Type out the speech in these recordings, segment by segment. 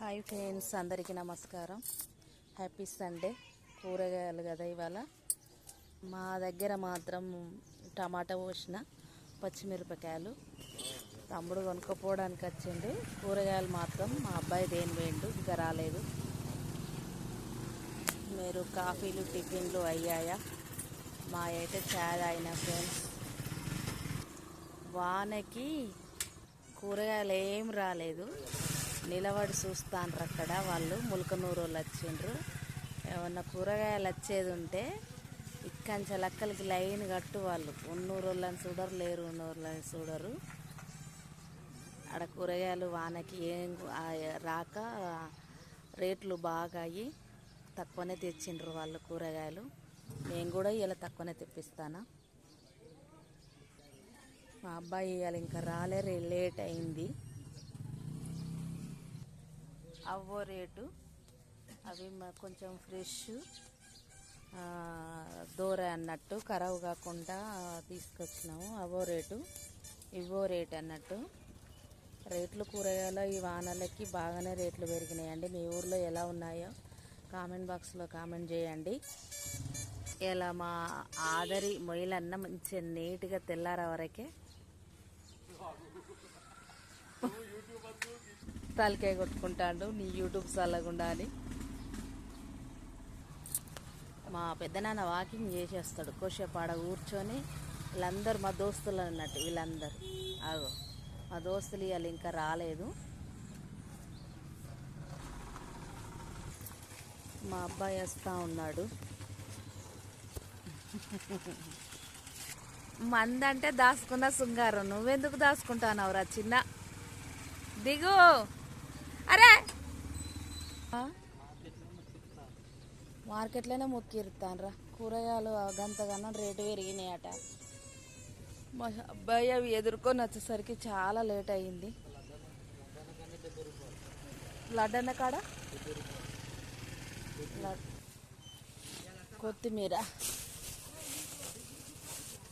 Hi friends అందరికీ నమస్కారం. Happy Sunday కూరగాయలు కదా ఇవాళ. మా దగ్గర మాత్రం టమాటా పోసిన పచ్చిమిరపకాయలు. తమ్ముడు కొనుక్కోపోవడానికి వచ్చిండు. కూరగాయలు మాత్రం మా అబ్బాయి దేని వేయండు ఇంకా రాలేదు. మీరు కాఫీలు టిఫిన్లు అయ్యాయా? మా అయితే చాలా అయినా ఫ్రెండ్స్. వానకి కూరగాయలు ఏం రాలేదు. నిలబడి చూస్తాండ్రు అక్కడ వాళ్ళు ములకనూరు వాళ్ళు వచ్చిండ్రు ఏమన్నా కూరగాయలు వచ్చేది ఉంటే ఇక్కంచె లెక్కలకి లైన్ కట్టు వాళ్ళు. ఉన్నూరు వాళ్ళని చూడరు లేరు ఉన్నూరులని చూడరు. ఆడ కూరగాయలు వానకి ఏం రాక రేట్లు బాగా అయ్యి తక్కువనే తెచ్చిండ్రు వాళ్ళు కూరగాయలు. నేను కూడా ఇలా తక్కువనే తెప్పిస్తాను. మా అబ్బాయి ఇవాళ ఇంకా రాలేరు లేట్ అయింది. అవ్వో రేటు అవి కొంచెం ఫ్రెష్ దూర అన్నట్టు ఖరాబ్ కాకుండా తీసుకొచ్చినాము అవో రేటు ఇవో రేట్ అన్నట్టు. రేట్లు కూరగాయలు ఈ వానలకి బాగానే రేట్లు పెరిగినాయండి. మీ ఊర్లో ఎలా ఉన్నాయో కామెంట్ బాక్స్లో కామెంట్ చేయండి. ఇలా మా ఆదరి మొయ్యలన్న మంచిగా నీట్గా తెల్లార వరకే. తలకాయ కొట్టుకుంటాడు. నీ యూట్యూబ్ చల్లగుండా అని. మా పెద్దనాన్న వాకింగ్ చేసేస్తాడు. కోసేపాడ కూర్చొని వీళ్ళందరూ మా దోస్తులు అన్నట్టు వీళ్ళందరూ. ఆగో. మా దోస్తులు ఇవాళ ఇంకా రాలేదు. మా అబ్బాయి వస్తూ ఉన్నాడు. మందంటే దాచుకున్న శృంగారం. నువ్వెందుకు దాచుకుంటానవురా చిన్న? దిగు! అరే! మార్కెట్లోనే మొక్కిరుతాన్రా కూరగాయలు గంతగనం రేటు పెరిగినాయట. మా అబ్బాయి అవి ఎదుర్కొని వచ్చేసరికి చాలా లేట్ అయింది లడ్డన్న కాడ? లడ్- కొత్తిమీర.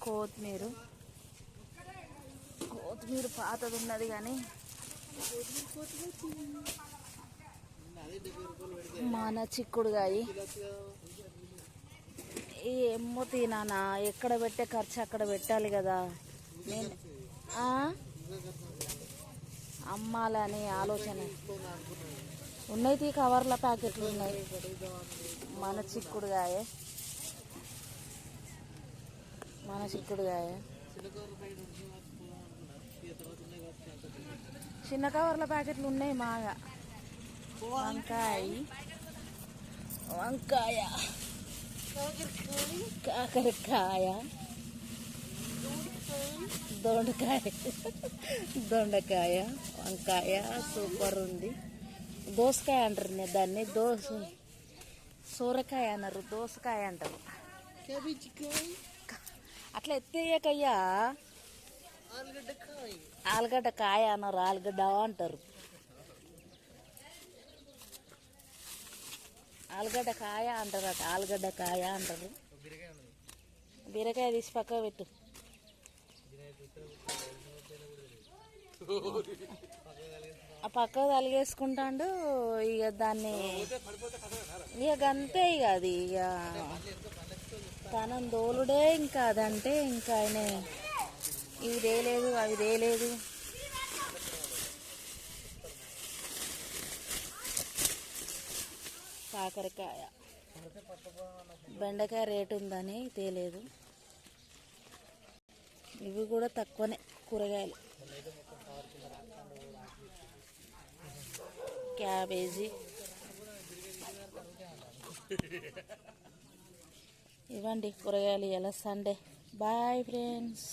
కొత్తిమీర. కొత్తిమీర పాతది ఉన్నది కానీ మన చిక్కుడుగాయి ఏమో తినానా? ఎక్కడ పెట్టే ఖర్చు అక్కడ పెట్టాలి కదా. నేను అమ్మాలని ఆలోచన. ఉన్నాయి తీ కవర్ల ప్యాకెట్లు ఉన్నాయి. మన చిక్కుడుగాయ మన చిక్కుడుగాయ చిన్న కవర్ల ప్యాకెట్లు ఉన్నాయి మాగా. వంకాయ. వంకాయ. కాకరకాయ. దొండకాయ. దొండకాయ. వంకాయ. సూపర్ ఉంది. దోసకాయ అంటారు నేను దాన్ని. దోస. సూరకాయ అన్నారు. దోసకాయ అంటారు. అట్లా ఎత్తేయకయ్యా. ఆలుగడ్డ కాయ. ఆలుగడ్డ కాయ అన్నారు ఆలుగడ్డ అంటారు. ఆలుగడ్డ కాయ అంటారు అట ఆలుగడ్డ కాయ అంటారు. బీరకాయ తీసి పక్క పెట్టు. ఆ పక్క తలిగేసుకుంటాడు ఇక దాన్ని ఇక అంతే ఇక అది ఇక తనం దోలుడే ఇంకా అదంటే ఇంకా ఆయన ఇవి తేలేదు అవి తేలేదు. కాకరకాయ. బెండకాయ రేటు ఉందని తేలేదు. ఇవి కూడా తక్కువనే కూరగాయలు. క్యాబేజీ. ఇవ్వండి కూరగాయలు ఎలా సండే. Bye friends.